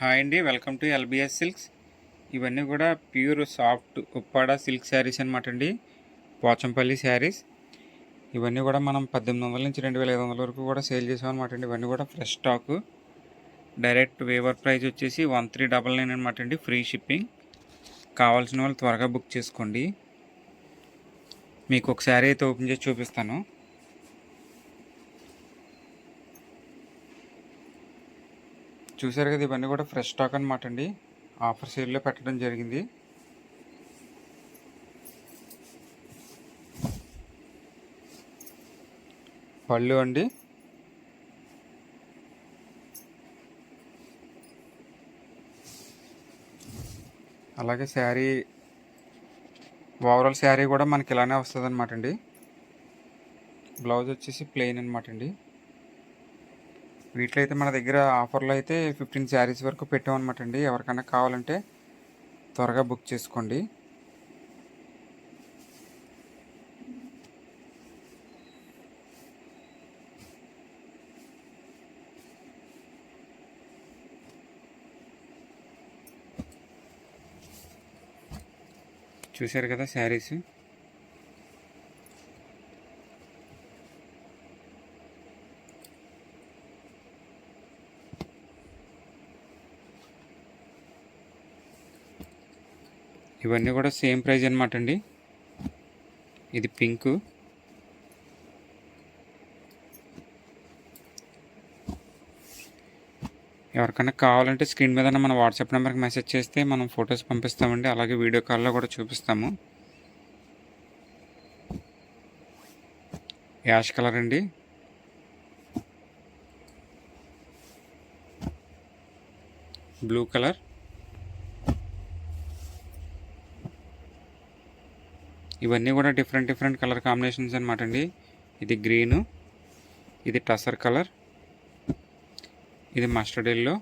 Hi అండి welcome to lbs silks. ఇవన్నీ కూడా pure soft Uppada silk sarees అనమాట అండి పోచంపల్లి శారీస్. ఇవన్నీ కూడా మనం పద్దెనిమిది వందల నుంచి రెండు వేల ఐదు వందల వరకు కూడా సేల్ చేసాం అనమాట అండి. ఇవన్నీ కూడా fresh stock. Direct weaver price వచ్చేసి వన్ త్రీ డబల్ నైన్ అనమాట అండి ఫ్రీ షిప్పింగ్. కావాల్సిన వాళ్ళు త్వరగా బుక్ చేసుకోండి. మీకు ఒక శారీ అయితే ఓపెన్ చేసి చూపిస్తాను. చూసారు కదా ఇవన్నీ కూడా ఫ్రెష్ స్టాక్ అనమాట అండి. ఆఫర్ సేల్లో పెట్టడం జరిగింది. పళ్ళు అండి. అలాగే శారీ ఓవరాల్ శారీ కూడా మనకి ఇలానే వస్తుంది అనమాట అండి. బ్లౌజ్ వచ్చేసి ప్లెయిన్ అనమాట అండి. వీటిలో అయితే మన దగ్గర ఆఫర్లో అయితే ఫిఫ్టీన్ శారీస్ వరకు పెట్టామన్నమాట అండి ఎవరికైనా కావాలంటే త్వరగా బుక్ చేసుకోండి. చూశారు కదా శారీస్? ఇవన్నీ కూడా సేమ్ ప్రైస్ అనమాట అండి. ఇది పింక్. ఎవరికైనా కావాలంటే స్క్రీన్ మీద మన వాట్సాప్ నెంబర్కి మెసేజ్ చేస్తే మనం ఫొటోస్ పంపిస్తామండి. అలాగే వీడియో కాల్లో కూడా చూపిస్తాము. యాష్ కలర్ అండి. Blue colour. ఇవన్నీ కూడా డిఫరెంట్ డిఫరెంట్ కలర్ కాంబినేషన్స్ అనమాట అండి. ఇది గ్రీను ఇది టసర్ కలర్ ఇది మస్టర్డ్ ఎల్లో